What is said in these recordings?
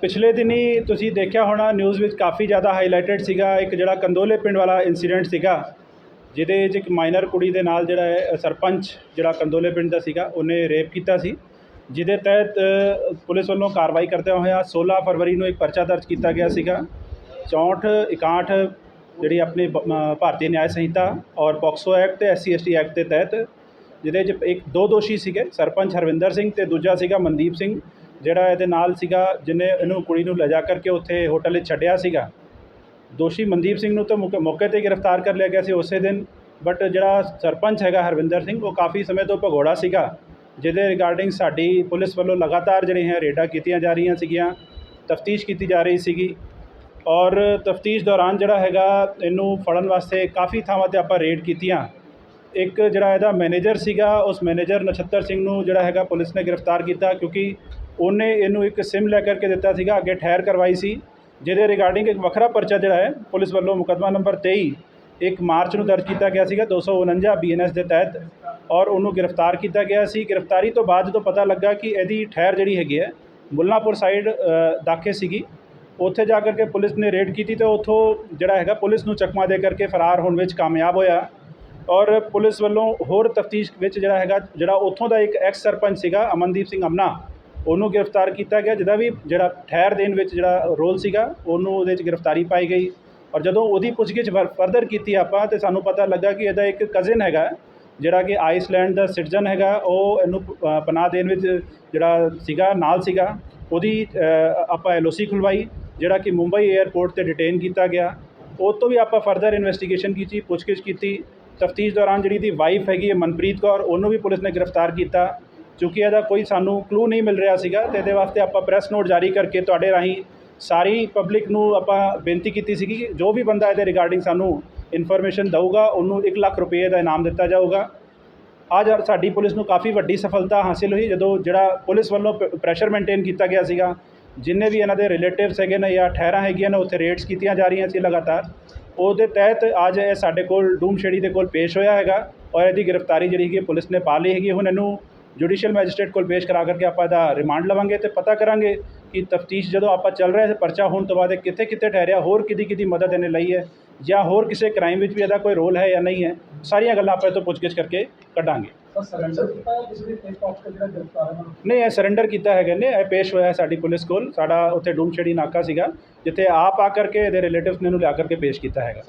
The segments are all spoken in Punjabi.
ਪਿਛਲੇ ਦਿਨੀ ਤੁਸੀਂ ਦੇਖਿਆ ਹੋਣਾ ਨਿਊਜ਼ ਵਿੱਚ ਕਾਫੀ ਜ਼ਿਆਦਾ ਹਾਈਲਾਈਟਡ ਸੀਗਾ, ਇੱਕ ਜਿਹੜਾ ਕੰਦੋਲੇ ਪਿੰਡ ਵਾਲਾ ਇਨਸੀਡੈਂਟ ਸੀਗਾ, ਜਿਹਦੇ 'ਚ ਇੱਕ ਮਾਈਨਰ ਕੁੜੀ ਦੇ ਨਾਲ ਜਿਹੜਾ ਹੈ ਸਰਪੰਚ ਜਿਹੜਾ ਕੰਦੋਲੇ ਪਿੰਡ ਦਾ ਸੀਗਾ, ਉਹਨੇ ਰੇਪ ਕੀਤਾ ਸੀ, ਜਿਹਦੇ ਤਹਿਤ ਪੁਲਿਸ ਵੱਲੋਂ ਕਾਰਵਾਈ ਕਰਦਿਆਂ ਹੋਇਆ 16 ਫਰਵਰੀ ਨੂੰ ਇੱਕ ਪਰਚਾ ਦਰਜ ਕੀਤਾ ਗਿਆ ਸੀਗਾ 64 61 ਜਿਹੜੀ ਆਪਣੀ ਬ- ਭਾਰਤੀ ਨਿਆਂ ਸੰਹਿਤਾ ਔਰ ਪੋਕਸੋ ਐਕਟ ਤੇ ਐਸਸੀ ਐਸਟੀ ਐਕਟ ਦੇ ਤਹਿਤ, ਜਿਹਦੇ 'ਚ ਇੱਕ ਦੋ ਦੋਸ਼ੀ ਸੀਗੇ, ਸਰਪੰਚ ਹਰਵਿੰਦਰ ਸਿੰਘ ਤੇ ਦੂਜਾ ਸੀਗਾ ਮਨਦੀਪ ਸਿੰਘ ਜਿਹੜਾ ਇਹਦੇ ਨਾਲ ਸੀਗਾ, ਜਿਹਨੇ ਇਹਨੂੰ ਕੁੜੀ ਨੂੰ ਲਿਜਾ ਕਰਕੇ ਉੱਥੇ ਹੋਟਲ ਵਿੱਚ ਛੱਡਿਆ ਸੀਗਾ। ਦੋਸ਼ੀ ਮਨਦੀਪ ਸਿੰਘ ਨੂੰ ਤਾਂ ਮੌਕੇ ਮੌਕੇ ਤੇ ਗ੍ਰਿਫਤਾਰ ਕਰ ਲਿਆ ਗਿਆ ਸੀ ਉਸੇ ਦਿਨ। ਬਟ ਜਿਹੜਾ ਸਰਪੰਚ ਹੈਗਾ ਹਰਵਿੰਦਰ ਸਿੰਘ, ਉਹ ਕਾਫੀ ਸਮੇਂ ਤੋਂ ਭਗੌੜਾ ਸੀਗਾ, ਜਿਹਦੇ ਰਿਗਾਰਡਿੰਗ ਸਾਡੀ ਪੁਲਿਸ ਵੱਲੋਂ ਲਗਾਤਾਰ ਜਿਹੜੀਆਂ ਰੇਡਾਂ ਕੀਤੀਆਂ ਜਾ ਰਹੀਆਂ ਸੀਗੀਆਂ, ਤਫਤੀਸ਼ ਕੀਤੀ ਜਾ ਰਹੀ ਸੀਗੀ। ਔਰ ਤਫਤੀਸ਼ ਦੌਰਾਨ ਜਿਹੜਾ ਹੈਗਾ, ਇਹਨੂੰ ਫੜਨ ਵਾਸਤੇ ਕਾਫੀ ਥਾਵਾਂ ਤੇ ਆਪਾਂ ਰੇਡ ਕੀਤੀਆਂ। ਇੱਕ ਜਿਹੜਾ ਇਹਦਾ ਮੈਨੇਜਰ ਸੀਗਾ, ਉਸ ਮੈਨੇਜਰ ਨਛੱਤਰ ਸਿੰਘ ਨੂੰ ਜਿਹੜਾ ਹੈਗਾ ਪੁਲਿਸ ਨੇ ਗ੍ਰਿਫਤਾਰ ਕੀਤਾ, ਕਿਉਂਕਿ ਉਹਨੇ ਇਹਨੂੰ ਇੱਕ ਸਿਮ ਲੈ ਕਰਕੇ ਦਿੱਤਾ ਸੀਗਾ, ਅੱਗੇ ਠਹਿਰ ਕਰਵਾਈ ਸੀ, ਜਿਹਦੇ ਰਿਗਾਰਡਿੰਗ ਇੱਕ ਵੱਖਰਾ ਪਰਚਾ ਜਿਹੜਾ ਹੈ, ਪੁਲਿਸ ਵੱਲੋਂ ਮੁਕੱਦਮਾ ਨੰਬਰ 23 ਇੱਕ ਮਾਰਚ ਨੂੰ ਦਰਜ ਕੀਤਾ ਗਿਆ ਸੀਗਾ 249 ਬੀਐਨਐਸ ਦੇ ਤਹਿਤ, ਔਰ ਉਹਨੂੰ ਗ੍ਰਿਫਤਾਰ ਕੀਤਾ ਗਿਆ ਸੀ। ਗ੍ਰਿਫਤਾਰੀ ਤੋਂ ਬਾਅਦ ਜਦੋਂ ਪਤਾ ਲੱਗਾ ਕਿ ਇਹਦੀ ਠਹਿਰ ਜਿਹੜੀ ਹੈਗੀ ਹੈ, ਮੁੱਲਾਂਪੁਰ ਸਾਈਡ ਦਾਖੇ ਸੀਗੀ, ਉੱਥੇ ਜਾ ਕਰਕੇ ਪੁਲਿਸ ਨੇ ਰੇਡ ਕੀਤੀ ਤੇ ਉੱਥੋਂ ਜਿਹੜਾ ਹੈਗਾ, ਪੁਲਿਸ ਨੂੰ ਚਕਮਾ ਦੇ ਕਰਕੇ ਫਰਾਰ ਹੋਣ ਵਿੱਚ ਕਾਮਯਾਬ ਹੋਇਆ। ਔਰ ਪੁਲਿਸ ਵੱਲੋਂ ਹੋਰ ਤਫਤੀਸ਼ ਵਿੱਚ ਜਿਹੜਾ ਹੈਗਾ, ਜਿਹੜਾ ਉੱਥੋਂ ਦਾ ਇੱਕ ਐਕਸ ਸਰਪੰਚ ਸੀਗਾ, ਅਮਨਦੀਪ ਸਿੰਘ ਅਮਨਾ ਉਹਨੂੰ ਗ੍ਰਿਫਤਾਰ ਕੀਤਾ ਗਿਆ ਜਿਹਦਾ ਵੀ ਜਿਹੜਾ ਠਹਿਰ ਦੇਣ ਵਿੱਚ ਜਿਹੜਾ ਰੋਲ ਸੀਗਾ ਉਹਨੂੰ ਉਹਦੇ 'ਚ ਗ੍ਰਿਫਤਾਰੀ ਪਾਈ ਗਈ। ਔਰ ਜਦੋਂ ਉਹਦੀ ਪੁੱਛਗਿੱਛ ਫਰਦਰ ਕੀਤੀ ਆਪਾਂ ਤੇ ਸਾਨੂੰ ਪਤਾ ਲੱਗਾ ਕਿ ਇਹਦਾ ਇੱਕ ਕਜ਼ਨ ਹੈਗਾ ਜਿਹੜਾ ਕਿ ਆਈਸਲੈਂਡ ਦਾ ਸਿਟੀਜ਼ਨ ਹੈਗਾ ਉਹ ਇਹਨੂੰ ਪਨਾਹ ਦੇਣ ਵਿੱਚ ਜਿਹੜਾ ਸੀਗਾ ਨਾਲ ਸੀਗਾ। ਉਹਦੀ ਅ, ਆਪਾਂ ਐਲਓਸੀ ਖੁਲਵਾਈ ਜਿਹੜਾ ਕਿ ਮੁੰਬਈ 에ਅਰਪੋਰਟ ਤੇ ਡਿਟੇਨ ਕੀਤਾ ਗਿਆ। ਉਹ ਤੋਂ ਵੀ ਆਪਾਂ ਫਰਦਰ ਇਨਵੈਸਟੀਗੇਸ਼ਨ ਕੀਤੀ ਪੁੱਛਗਿੱਛ ਕੀਤੀ। ਤਫਤੀਸ਼ ਦੌਰਾਨ ਜਿਹੜੀ ਦੀ ਵਾਈਫ ਹੈਗੀ ਹੈ ਮਨਪ੍ਰੀਤ ਕੌਰ ਉਹਨੂੰ ਵੀ ਪੁਲਿਸ ਨੇ ਗ੍ਰਿਫਤਾਰ ਕੀਤਾ। ਕਿਉਂਕਿ ਇਹਦਾ ਕੋਈ ਸਾਨੂੰ ਕਲੂ ਨਹੀਂ ਮਿਲ ਰਿਹਾ ਸੀਗਾ ਅਤੇ ਇਹਦੇ ਵਾਸਤੇ ਆਪਾਂ ਪ੍ਰੈਸ ਨੋਟ ਜਾਰੀ ਕਰਕੇ ਤੁਹਾਡੇ ਰਾਹੀਂ ਸਾਰੀ ਪਬਲਿਕ ਨੂੰ ਆਪਾਂ ਬੇਨਤੀ ਕੀਤੀ ਸੀਗੀ ਕਿ ਜੋ ਵੀ ਬੰਦਾ ਇਹਦੇ ਰਿਗਾਰਡਿੰਗ ਸਾਨੂੰ ਇਨਫੋਰਮੇਸ਼ਨ ਦਊਗਾ, ਉਹਨੂੰ 1 ਲੱਖ ਰੁਪਏ ਦਾ ਇਨਾਮ ਦਿੱਤਾ ਜਾਊਗਾ। ਅੱਜ ਸਾਡੀ ਪੁਲਿਸ ਨੂੰ ਕਾਫੀ ਵੱਡੀ ਸਫਲਤਾ ਹਾਸਿਲ ਹੋਈ, ਜਦੋਂ ਜਿਹੜਾ ਪੁਲਿਸ ਵੱਲੋਂ ਪ੍ਰੈਸ਼ਰ ਮੇਨਟੇਨ ਕੀਤਾ ਗਿਆ ਸੀਗਾ। ਜਿੰਨੇ ਵੀ ਇਹਨਾਂ ਦੇ ਰਿਲੇਟਿਵਸ ਹੈਗੇ ਨੇ ਜਾਂ ਠਹਿਰਾਂ ਹੈਗੀਆਂ ਨੇ, ਉੱਥੇ ਰੇਡਸ ਕੀਤੀਆਂ ਜਾ ਰਹੀਆਂ ਸੀ ਲਗਾਤਾਰ। ਉਹਦੇ ਤਹਿਤ ਅੱਜ ਇਹ ਸਾਡੇ ਕੋਲ ਡੂਮ ਸ਼ੇੜੀ ਦੇ ਕੋਲ ਪੇਸ਼ ਹੋਇਆ ਹੈਗਾ ਔਰ ਇਹਦੀ ਗ੍ਰਿਫਤਾਰੀ ਜਿਹੜੀ ਹੈਗੀ ਪੁਲਿਸ ਨੇ ਪਾ ਲਈ ਹੈਗੀ ਹੁਣ ਇਹਨੂੰ ਜੁਡੀਸ਼ੀਅਲ ਮੈਜਿਸਟ੍ਰੇਟ ਕੋਲ ਪੇਸ਼ ਕਰਾ ਕਰਕੇ ਆਪਾਂ ਇਹਦਾ ਰਿਮਾਂਡ ਲਵਾਂਗੇ ਤੇ ਪਤਾ ਕਰਾਂਗੇ ਕਿ ਤਫਤੀਸ਼ ਜਦੋਂ ਆਪਾਂ ਚੱਲ ਰਿਹਾ ਹੈ ਪਰਚਾ ਹੋਣ ਤੋਂ ਬਾਅਦ ਇਹ ਕਿੱਥੇ ਕਿੱਥੇ ਠਹਿਰਿਆ ਹੋਰ ਕਿਹਦੀ ਕਿਹਦੀ ਮਦਦ ਇਹਨੇ ਲਈ ਹੈ ਜਾਂ ਹੋਰ ਕਿਸੇ ਕ੍ਰਾਈਮ ਵਿੱਚ ਵੀ ਇਹਦਾ ਕੋਈ ਰੋਲ ਹੈ ਜਾਂ ਨਹੀਂ ਹੈ ਸਾਰੀਆਂ ਗੱਲਾਂ ਆਪਾਂ ਇਹ ਤੋਂ ਪੁੱਛਗਿੱਛ ਕਰਕੇ ਕੱਢਾਂਗੇ। ਨਹੀਂ ਇਹ ਸਰੈਂਡਰ ਕੀਤਾ ਹੈਗਾ ਨੇ ਇਹ ਪੇਸ਼ ਹੋਇਆ ਹੈ ਸਾਡੀ ਪੁਲਿਸ ਕੋਲ ਸਾਡਾ ਉੱਥੇ ਡੂਮਛੜੀ ਨਾਕਾ ਸੀਗਾ ਜਿੱਥੇ ਆਪ ਆ ਕਰਕੇ ਇਹਦੇ ਰਿਲੇਟਿਵਸ ਨੇ ਇਹਨੂੰ ਲਿਆ ਕਰਕੇ ਪੇਸ਼ ਕੀਤਾ ਹੈਗਾ।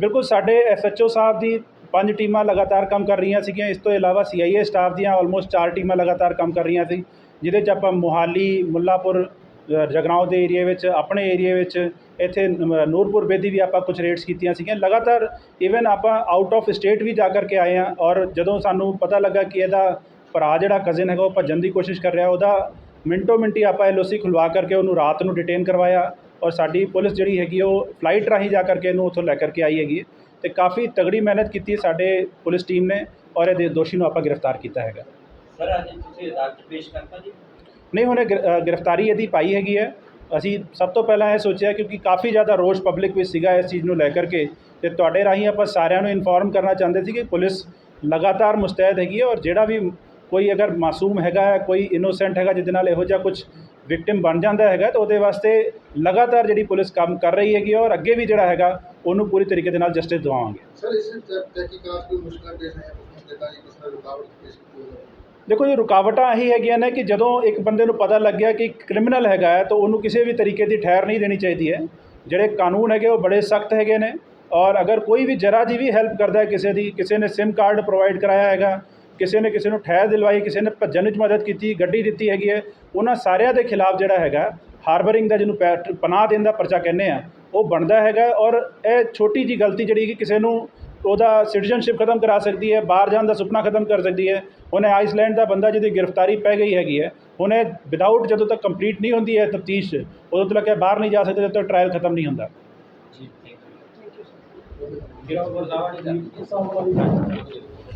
ਬਿਲਕੁਲ ਸਾਡੇ ਐਸਐਚਓ ਸਾਹਿਬ ਦੀ ਪੰਜ ਟੀਮਾਂ ਲਗਾਤਾਰ ਕੰਮ ਕਰ ਰਹੀਆਂ ਸੀਗੀਆਂ। ਇਸ ਤੋਂ ਇਲਾਵਾ ਸੀਆਈਏ ਸਟਾਫ ਦੀਆਂ ਆਲਮੋਸਟ ਚਾਰ ਟੀਮਾਂ ਲਗਾਤਾਰ ਕੰਮ ਕਰ ਰਹੀਆਂ ਸੀ ਜਿਹਦੇ 'ਚ ਆਪਾਂ ਮੋਹਾਲੀ ਮੁੱਲਾਪੁਰ ਅ, ਦੇ ਏਰੀਏ ਵਿੱਚ ਆਪਣੇ ਏਰੀਏ ਵਿੱਚ ਇੱਥੇ ਨੂਰਪੁਰ ਬੇਦੀ ਵੀ ਆਪਾਂ ਕੁਝ ਰੇਡਸ ਕੀਤੀਆਂ ਸੀਗੀਆਂ। ਲਗਾਤਾਰ ਈਵਨ ਆਪਾਂ ਆਊਟ ਆਫ ਸਟੇਟ ਵੀ ਜਾ ਕਰਕੇ ਆਏ ਹਾਂ ਔਰ ਜਦੋਂ ਸਾਨੂੰ ਪਤਾ ਲੱਗਾ ਕਿ ਇਹਦਾ ਭਰਾ ਜਿਹੜਾ ਕਜ਼ਨ ਹੈਗਾ ਉਹ ਭੱਜਣ ਦੀ ਕੋਸ਼ਿਸ਼ ਕਰ ਰਿਹਾ ਉਹਦਾ ਮਿੰਟੋ ਮਿੰਟੀ ਆਪਾਂ ਐਲਓਸੀ ਖੁਲਵਾ ਕਰਕੇ ਉਹਨੂੰ ਰਾਤ ਨੂੰ ਡਿਟੇਨ ਕਰਵਾਇਆ ਔਰ ਸਾਡੀ ਪੁਲਿਸ ਜਿਹੜੀ ਹੈਗੀ ਉਹ ਫਲਾਈਟ ਰਾਹੀਂ ਜਾ ਕਰਕੇ ਇਹਨੂੰ ਉੱਥੋਂ ਲੈ ਕਰਕੇ ਆਈ ਹੈਗੀ ਹੈ ਤੇ ਕਾਫੀ ਤਗੜੀ ਮਿਹਨਤ ਕੀਤੀ ਸਾਡੇ ਪੁਲਿਸ ਟੀਮ ਨੇ ਔਰ ਇਹਦੇ ਦੋਸ਼ੀ ਨੂੰ ਆਪਾਂ ਗ੍ਰਿਫਤਾਰ ਕੀਤਾ ਹੈਗਾ। ਸਰ ਅੱਜ ਤੁਸੀਂ ਅਦਾਲਤ ਪੇਸ਼ ਕਰਤਾ ਜੀ? ਨਹੀਂ ਹੁਣੇ ਗ੍ਰਿਫਤਾਰੀ ਇਹਦੀ ਪਾਈ ਹੈਗੀ ਹੈ। ਅਸੀਂ ਸਭ ਤੋਂ ਪਹਿਲਾਂ ਇਹ ਸੋਚਿਆ ਕਿਉਂਕਿ ਕਾਫੀ ਜ਼ਿਆਦਾ ਰੋਸ਼ ਪਬਲਿਕ ਵਿੱਚ ਸੀਗਾ ਇਸ ਚੀਜ਼ ਨੂੰ ਲੈ ਕਰਕੇ ਤੇ ਤੁਹਾਡੇ ਰਾਹੀਂ ਆਪਾਂ ਸਾਰਿਆਂ ਨੂੰ ਇਨਫੋਰਮ ਕਰਨਾ ਚਾਹੁੰਦੇ ਸੀ ਕਿ ਪੁਲਿਸ ਲਗਾਤਾਰ ਮੁਸਤੈਦ ਹੈਗੀ ਹੈ ਔਰ ਜਿਹੜਾ ਵੀ ਕੋਈ ਅਗਰ ਮਾਸੂਮ ਹੈਗਾ ਕੋਈ ਇਨੋਸੈਂਟ ਹੈਗਾ ਜਿਹਦੇ ਨਾਲ ਇਹੋ ਜਿਹਾ ਕੁਝ ਵਿਕਟਿਮ ਬਣ ਜਾਂਦਾ ਹੈਗਾ ਤਾਂ ਉਹਦੇ ਵਾਸਤੇ ਲਗਾਤਾਰ ਜਿਹੜੀ ਪੁਲਿਸ ਕੰਮ ਕਰ ਰਹੀ ਹੈਗੀ ਔਰ ਅੱਗੇ ਵੀ ਜਿਹੜਾ ਹੈਗਾ, ਉਹਨੂੰ ਪੂਰੀ ਤਰੀਕੇ ਦੇ ਨਾਲ ਜਸਟਿਸ ਦਿਵਾਵਾਂਗੇ। ਸਰ, ਇਸ ਤਹਿਕੀਕਾਤ ਕੋਈ ਮੁਸ਼ਕਲ ਪੇਸ਼ ਆਇਆ ਉਸ ਜੀ ਕਿਸ ਰੁਕਾਵਟ ਪੇਸ਼ ਦੇਖੋ ਜੀ ਰੁਕਾਵਟਾਂ ਇਹੀ ਹੈਗੀਆਂ ਨੇ ਕਿ ਜਦੋਂ ਇੱਕ ਬੰਦੇ ਨੂੰ ਪਤਾ ਲੱਗ ਗਿਆ ਕਿ ਕ੍ਰਿਮੀਨਲ ਹੈਗਾ ਹੈ ਤਾਂ ਉਹਨੂੰ ਕਿਸੇ ਵੀ ਤਰੀਕੇ ਦੀ ਠਹਿਰ ਨਹੀਂ ਦੇਣੀ ਚਾਹੀਦੀ ਹੈ ਜਿਹੜੇ ਕਾਨੂੰਨ ਹੈਗੇ ਉਹ ਬੜੇ ਸਖਤ ਹੈਗੇ ਨੇ ਔਰ ਅਗਰ ਕੋਈ ਵੀ ਜਰਾ ਜੀ ਵੀ ਹੈਲਪ ਕਰਦਾ ਹੈ ਕਿਸੇ ਦੀ ਕਿਸੇ ਨੇ ਸਿਮ ਕਾਰਡ ਪ੍ਰੋਵਾਈਡ ਕਰਾਇਆ ਹੈਗਾ ਕਿਸੇ ਨੇ ਕਿਸੇ ਨੂੰ ਠਹਿਰ ਦਿਲਵਾਈ ਕਿਸੇ ਨੇ ਭੱਜਣ ਵਿੱਚ ਮਦਦ ਕੀਤੀ ਗੱਡੀ ਦਿੱਤੀ ਹੈਗੀ ਹੈ ਉਹਨਾਂ ਸਾਰਿਆਂ ਦੇ ਖਿਲਾਫ ਜਿਹੜਾ ਹੈਗਾ ਹਾਰਬਰਿੰਗ ਦਾ ਜਿਹਨੂੰ ਪੈ- ਪਨਾਹ ਦੇਣ ਦਾ ਪਰਚਾ ਕਹਿੰਦੇ ਆ ਉਹ ਬਣਦਾ ਹੈਗਾ ਔਰ ਇਹ ਛੋਟੀ ਜੀ ਗਲਤੀ ਜਿਹੜੀ ਕਿ ਕਿਸੇ ਨੂੰ ਉਹਦਾ ਸਿਟੀਜ਼ਨਸ਼ਿਪ ਖਤਮ ਕਰਾ ਸਕਦੀ ਹੈ ਬਾਹਰ ਜਾਣ ਦਾ ਸੁਪਨਾ ਖਤਮ ਕਰ ਸਕਦੀ ਹੈ ਉਹਨੇ ਆਈਸਲੈਂਡ ਦਾ ਬੰਦਾ ਜਿਹਦੀ ਗ੍ਰਿਫਤਾਰੀ ਪੈ ਗਈ ਹੈਗੀ ਹੈ ਉਹਨੇ ਵਿਦਆਊਟ ਜਦੋਂ ਤੱਕ ਕੰਪਲੀਟ ਨਹੀਂ ਹੁੰਦੀ ਹੈ ਤਫਤੀਸ਼ ਉਦੋਂ ਤੱਕ ਇਹ ਬਾਹਰ ਨਹੀਂ ਜਾ ਸਕਦੇ ਜਦੋਂ ਤੱਕ ਟ੍ਰਾਇਲ ਖਤਮ ਨਹੀਂ ਹੁੰਦਾ। ਜੀ ਥੈਂਕ ਯੂ ਗਿਰੋ ਗੁਰਦਾਵਾ ਜੀ